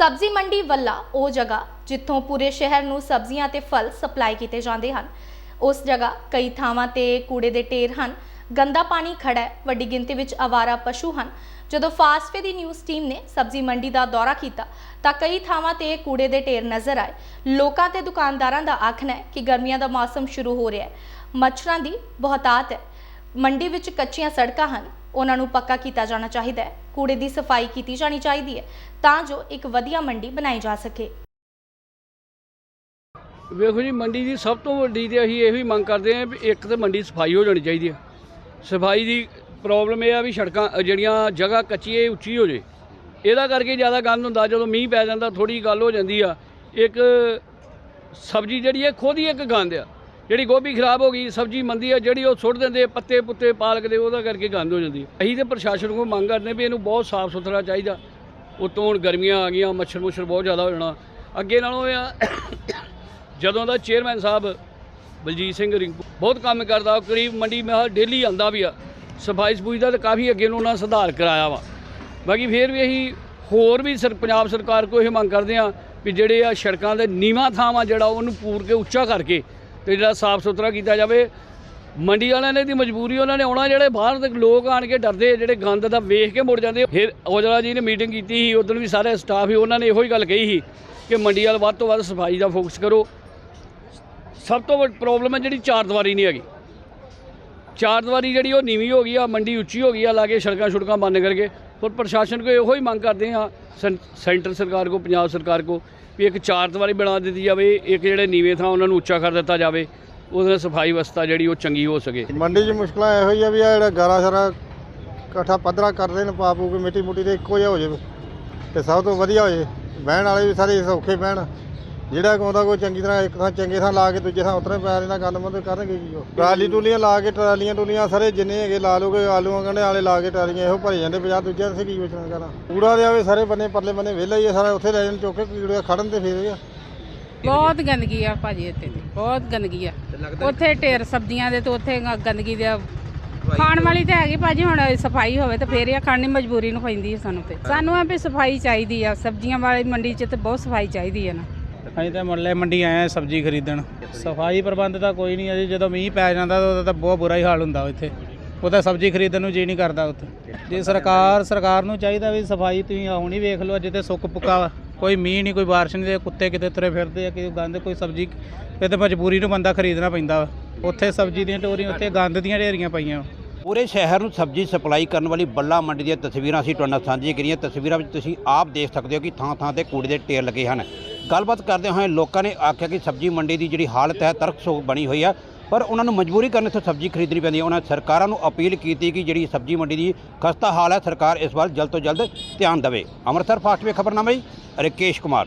ਸਬਜ਼ੀ ਮੰਡੀ ਵੱਲਾ ਉਹ ਜਗ੍ਹਾ ਜਿੱਥੋਂ ਪੂਰੇ ਸ਼ਹਿਰ ਨੂੰ ਸਬਜ਼ੀਆਂ ਤੇ ਫਲ ਸਪਲਾਈ ਕੀਤੇ ਜਾਂਦੇ ਹਨ। ਉਸ ਜਗ੍ਹਾ ਕਈ ਥਾਵਾਂ ਤੇ ਕੂੜੇ ਦੇ ਢੇਰ ਹਨ। ਗੰਦਾ ਪਾਣੀ ਖੜਾ ਹੈ। ਵੱਡੀ ਗਿਣਤੀ ਵਿੱਚ ਆਵਾਰਾ ਪਸ਼ੂ ਹਨ। ਜਦੋਂ ਫਾਸਟਵੇ ਦੀ ਨਿਊਜ਼ ਟੀਮ ਨੇ ਸਬਜ਼ੀ ਮੰਡੀ ਦਾ ਦੌਰਾ ਕੀਤਾ, ਤਾਂ ਕਈ ਥਾਵਾਂ ਤੇ ਕੂੜੇ ਦੇ ਢੇਰ ਨਜ਼ਰ ਆਏ। ਲੋਕਾਂ ਤੇ ਦੁਕਾਨਦਾਰਾਂ ਦਾ ਆਖਣਾ ਹੈ ਕਿ ਗਰਮੀਆਂ ਦਾ ਮੌਸਮ ਸ਼ੁਰੂ ਹੋ ਰਿਹਾ ਹੈ। ਮੱਛਰਾਂ ਦੀ ਬਹੁਤਾਤ ਹੈ। ਮੰਡੀ ਵਿੱਚ ਕੱਚੀਆਂ ਸੜਕਾਂ ਹਨ। ਉਹਨਾਂ ਨੂੰ ਪੱਕਾ ਕੀਤਾ ਜਾਣਾ ਚਾਹੀਦਾ ਹੈ। ਕੂੜੇ ਦੀ ਸਫ਼ਾਈ ਕੀਤੀ ਜਾਣੀ ਚਾਹੀਦੀ ਹੈ ਤਾਂ ਜੋ ਇੱਕ ਵਧੀਆ ਮੰਡੀ ਬਣਾਈ ਜਾ ਸਕੇ। ਵੇਖੋ ਜੀ, ਮੰਡੀ ਦੀ ਸਭ ਤੋਂ ਵੱਡੀ ਤੇ ਅਸੀਂ ਇਹੋ ਹੀ ਮੰਗ ਕਰਦੇ ਹਾਂ ਵੀ ਇੱਕ ਤੇ ਮੰਡੀ ਸਫ਼ਾਈ ਹੋ ਜਾਣੀ ਚਾਹੀਦੀ ਹੈ। ਸਫ਼ਾਈ ਦੀ ਪ੍ਰੋਬਲਮ ਇਹ ਆ ਵੀ ਸੜਕਾਂ ਜਿਹੜੀਆਂ ਜਗ੍ਹਾ ਕੱਚੀ ਹੈ ਉੱਚੀ ਹੋ ਜੇ। ਇਹਦਾ ਕਰਕੇ ਜ਼ਿਆਦਾ ਗੰਦ ਹੁੰਦਾ, ਜਦੋਂ ਮੀਂਹ ਪੈ ਜਾਂਦਾ ਥੋੜੀ ਗੱਲ ਹੋ ਜਾਂਦੀ ਆ। ਇੱਕ ਸਬਜ਼ੀ ਜਿਹੜੀ ਹੈ, ਖੁਦ ਹੀ ਇੱਕ ਗੰਦ ਆ। ਜਿਹੜੀ ਗੋਭੀ ਖਰਾਬ ਹੋ ਗਈ, ਸਬਜ਼ੀ ਮੰਦੀ ਆ, ਜਿਹੜੀ ਉਹ ਸੁੱਟ ਦਿੰਦੇ, ਪੱਤੇ ਪੁੱਤੇ ਪਾਲਕ ਦੇ, ਉਹਦਾ ਕਰਕੇ ਗੰਦ ਹੋ ਜਾਂਦੀ। ਅਸੀਂ ਤੇ ਪ੍ਰਸ਼ਾਸਨ ਕੋਲ ਮੰਗ ਕਰਦੇ ਵੀ ਇਹਨੂੰ ਬਹੁਤ ਸਾਫ਼ ਸੁਥਰਾ ਚਾਹੀਦਾ। ਉਤੋਂ ਹੁਣ ਗਰਮੀਆਂ ਆ ਗਈਆਂ, ਮੱਛਰ ਮੁੱਛਰ ਬਹੁਤ ਜ਼ਿਆਦਾ ਹੋ ਜਾਣਾ। ਅੱਗੇ ਨਾਲੋਂ ਇਹ ਆ, ਜਦੋਂ ਦਾ ਚੇਅਰਮੈਨ ਸਾਹਿਬ ਬਲਜੀਤ ਸਿੰਘ ਰਿੰਕੂ ਬਹੁਤ ਕੰਮ ਕਰਦਾ, ਉਹ ਕਰੀਬ ਮੰਡੀ ਮੈਂ ਡੇਲੀ ਆਂਦਾ ਵੀ ਆ। ਸਫ਼ਾਈ ਸਫੂਈ ਦਾ ਤਾਂ ਕਾਫੀ ਅੱਗੇ ਨੂੰ ਉਹਨਾਂ ਸੁਧਾਰ ਕਰਾਇਆ ਵਾ। ਬਾਕੀ ਫੇਰ ਵੀ ਅਸੀਂ ਹੋਰ ਵੀ ਸਰ, ਪੰਜਾਬ ਸਰਕਾਰ ਕੋਲ ਇਹ ਮੰਗ ਕਰਦੇ ਆ ਵੀ ਜਿਹੜੇ ਆ ਸੜਕਾਂ ਦੇ ਨੀਵਾਂ ਥਾਂ ਵਾ ਜਿਹੜਾ ਉਹਨੂੰ ਪੂਰ ਕੇ ਉੱਚਾ ਕਰਕੇ ਜਿਹੜਾ ਸਾਫ਼ ਸੁਥਰਾ ਕੀਤਾ ਜਾਵੇ। ਮੰਡੀ ਵਾਲਿਆਂ ਨੇ ਦੀ ਮਜਬੂਰੀ, ਉਹਨਾਂ ਨੇ ਆਉਣਾ, ਜਿਹੜੇ ਬਾਹਰ ਦੇ ਲੋਕ ਆਣ ਕੇ ਡਰਦੇ, ਜਿਹੜੇ ਗੰਦ ਦਾ ਵੇਖ ਕੇ ਮੁੜ ਜਾਂਦੇ। ਫਿਰ ਔਜਲਾ ਜੀ ਨੇ ਮੀਟਿੰਗ ਕੀਤੀ ਸੀ ਉਦੋਂ ਵੀ ਸਾਰੇ ਸਟਾਫ ਹੀ ਉਹਨਾਂ ਨੇ ਇਹੋ ਹੀ ਗੱਲ ਕਹੀ ਸੀ ਕਿ ਮੰਡੀ ਵਾਲ ਵੱਧ ਤੋਂ ਵੱਧ ਸਫ਼ਾਈ ਦਾ ਫੋਕਸ ਕਰੋ। ਸਭ ਤੋਂ ਵੱਡੀ ਪ੍ਰੋਬਲਮ ਹੈ ਜਿਹੜੀ ਚਾਰ ਦੀਵਾਰੀ ਨਹੀਂ ਹੈਗੀ। ਚਾਰ ਦੀਵਾਰੀ ਜਿਹੜੀ ਉਹ ਨੀਵੀਂ ਹੋ ਗਈ ਆ, ਮੰਡੀ ਉੱਚੀ ਹੋ ਗਈ ਆ ਲਾਗੇ ਸੜਕਾਂ ਛੁੜਕਾਂ ਬੰਦ ਕਰਕੇ। ਪਰ ਪ੍ਰਸ਼ਾਸਨ ਕੋ ਇਹੋ ਹੀ ਮੰਗ ਕਰਦੇ ਆ ਸੈਂਟਰ ਸਰਕਾਰ ਕੋ ਪੰਜਾਬ ਸਰਕਾਰ ਕੋ ਵੀ ਇੱਕ ਚਾਰ ਦੀਵਾਰੀ ਬਣਾ ਦਿੱਤੀ ਜਾਵੇ, ਇੱਕ ਜਿਹੜੇ ਨੀਵੇਂ ਥਾਂ ਉਹਨਾਂ ਨੂੰ ਉੱਚਾ ਕਰ ਦਿੱਤਾ ਜਾਵੇ, ਉਹਦੇ ਨਾਲ ਸਫ਼ਾਈ ਵਿਵਸਥਾ ਜਿਹੜੀ ਉਹ ਚੰਗੀ ਹੋ ਸਕੇ। ਮੰਡੀ 'ਚ ਮੁਸ਼ਕਲਾਂ ਇਹੋ ਹੀ ਆ ਵੀ ਆ, ਜਿਹੜਾ ਗਾਰਾ ਸਾਰਾ ਇਕੱਠਾ ਪੱਧਰਾ ਕਰਦੇ ਨੇ ਪਾ ਪੂ ਕੇ ਮਿੱਟੀ ਮੁੱਟੀ ਤੇ ਇੱਕੋ ਜਿਹਾ ਹੋ ਜਾਵੇ, ਤੇ ਸਭ ਤੋਂ ਵਧੀਆ ਹੋ ਜਾਵੇ, ਬਹਿਣ ਵਾਲੇ ਵੀ ਸਾਰੇ ਸੌਖੇ ਬਹਿਣ। ਜਿਹੜਾ ਕੋਂਦਾ ਕੋਈ ਚੰਗੀ ਤਰ੍ਹਾਂ ਇੱਕ ਥਾਂ ਚੰਗੇ ਥਾਂ ਲਾ ਕੇ ਦੂਜੇ ਥਾਂ ਉਤਰੇ ਪੈ ਰਹਿੰਦਾ ਗੱਲ ਮਤ ਕਰਨਗੇ ਕੀ ਉਹ। ਟਰਾਲੀ ਟੂਲੀਆਂ ਲਾ ਕੇ ਟਰਾਲੀਆਂ ਟੂਲੀਆਂ ਸਾਰੇ ਜਿੰਨੇ ਹੈਗੇ ਲਾ ਲੋਗੇ ਆਲੂਆਂ ਗੰਢੇ ਵਾਲੇ ਲਾ ਕੇ ਟਰਾਲੀਆਂ ਇਹੋ ਭਰੇ ਜਾਂਦੇ ਪੰਜਾਹ ਦੂਜਿਆਂ ਸੇ ਕੀ ਵੇਚਣਾ ਕਰਾਂ। ਕੂੜਾ ਦੇ ਆਵੇ ਸਾਰੇ ਬੰਨੇ ਪਰਲੇ ਬੰਨੇ ਵਿਹਲਾ ਹੀ ਆ ਸਾਰਾ ਉੱਥੇ ਲੈ ਜਾਣ ਚੁੱਕ ਕੇ ਕੀੜੇ ਖੜਨ ਤੇ ਫੇਰ ਆ। ਬਹੁਤ ਗੰਦਗੀ ਆ ਭਾਜੀ ਇੱਥੇ ਤੇ ਬਹੁਤ ਗੰਦਗੀ ਆ। ਉੱਥੇ ਢੇਰ ਸਬਜ਼ੀਆਂ ਦੇ ਤੇ ਉੱਥੇ ਗੰਦਗੀ ਦੇ ਖਾਣ ਵਾਲੀ ਤੇ ਹੈਗੀ ਭਾਜੀ ਹੁਣ ਸਫ਼ਾਈ ਹੋਵੇ ਤੇ ਫੇਰ ਹੀ ਆ ਖਾਣ ਦੀ ਮਜਬੂਰੀ ਨੂੰ ਪੈਂਦੀ ਹੈ ਸਾਨੂੰ ਤੇ। ਸਾਨੂੰ ਆ ਵੀ ਸਫ਼ਾਈ ਚਾਹੀਦੀ ਆ ਸਬਜ਼ੀਆਂ ਵਾਲੀ ਮੰਡੀ 'ਚ ਤੇ ਬਹੁਤ ਸਫ਼ਾਈ ਚਾਹੀਦੀ ਆ ਨਾ। ਅਸੀਂ ਤਾਂ ਮੁੱਲੇ ਮੰਡੀ ਆਏ ਆ ਸਬਜ਼ੀ ਖਰੀਦਣ। ਸਫ਼ਾਈ ਪ੍ਰਬੰਧ ਤਾਂ ਕੋਈ ਨਹੀਂ ਅਜੇ ਜਦੋਂ ਮੀਂਹ ਪੈ ਜਾਂਦਾ ਤਾਂ ਉਹਦਾ ਤਾਂ ਬਹੁਤ ਬੁਰਾ ਹੀ ਹਾਲ ਹੁੰਦਾ ਇੱਥੇ ਉਹ ਤਾਂ ਸਬਜ਼ੀ ਖਰੀਦਣ ਨੂੰ ਜੀ ਨਹੀਂ ਕਰਦਾ ਉੱਥੇ। ਜੇ ਸਰਕਾਰ ਸਰਕਾਰ ਨੂੰ ਚਾਹੀਦਾ ਵੀ ਸਫ਼ਾਈ ਤੁਸੀਂ ਆਉਣੀ ਵੇਖ ਲਓ ਜਿੱਥੇ ਸੁੱਕ ਪੁੱਕਾ ਕੋਈ ਮੀਂਹ ਨਹੀਂ, ਕੋਈ ਬਾਰਿਸ਼ ਨਹੀਂ, ਤੇ ਕੁੱਤੇ ਕਿਤੇ ਤੁਰੇ ਫਿਰਦੇ ਆ ਕਿ ਗੰਦ, ਕੋਈ ਸਬਜ਼ੀ, ਇਹ ਤਾਂ ਮਜਬੂਰੀ ਨੂੰ ਬੰਦਾ ਖਰੀਦਣਾ ਪੈਂਦਾ ਵਾ। ਉੱਥੇ ਸਬਜ਼ੀ ਦੀਆਂ ਟੋਰੀਆਂ, ਉੱਥੇ ਗੰਦ ਦੀਆਂ ਢੇਰੀਆਂ ਪਈਆਂ ਪੂਰੇ ਸ਼ਹਿਰ ਨੂੰ ਸਬਜ਼ੀ ਸਪਲਾਈ ਕਰਨ ਵਾਲੀ ਬੱਲਾ ਮੰਡੀ ਦੀਆਂ ਤਸਵੀਰਾਂ ਅਸੀਂ ਤੁਹਾਡੇ ਨਾਲ ਸਾਂਝੀਆਂ ਕਰੀਆਂ। ਤਸਵੀਰਾਂ ਵਿੱਚ ਤੁਸੀਂ ਆਪ ਦੇਖ ਸਕਦੇ ਹੋ ਕਿ ਥਾਂ ਥਾਂ ਤੇ ਕੂੜੇ ਦੇ ਢੇਰ ਲੱਗੇ ਹਨ। ਗੱਲਬਾਤ ਕਰਦੇ ਹੋਏ ਲੋਕਾਂ ਨੇ ਆਖਿਆ ਕਿ ਸਬਜ਼ੀ ਮੰਡੀ ਦੀ ਜਿਹੜੀ ਹਾਲਤ ਹੈ ਤਰਕਸੋਗ ਬਣੀ ਹੋਈ ਹੈ, ਪਰ ਉਹਨਾਂ ਨੂੰ ਮਜਬੂਰੀ ਕਰਨ ਇੱਥੋਂ ਸਬਜ਼ੀ ਖਰੀਦਣੀ ਪੈਂਦੀ ਹੈ। ਉਹਨਾਂ ਸਰਕਾਰਾਂ ਨੂੰ ਅਪੀਲ ਕੀਤੀ ਕਿ ਜਿਹੜੀ ਸਬਜ਼ੀ ਮੰਡੀ ਦੀ ਖਸਤਾ ਹਾਲ ਹੈ, ਸਰਕਾਰ ਇਸ ਵੱਲ ਜਲਦ ਤੋਂ ਜਲਦ ਧਿਆਨ ਦੇਵੇ। ਅੰਮ੍ਰਿਤਸਰ ਫਾਸਟ ਵੇ ਖਬਰਨਾਮਾ ਜੀ, ਰਕੇਸ਼ ਕੁਮਾਰ।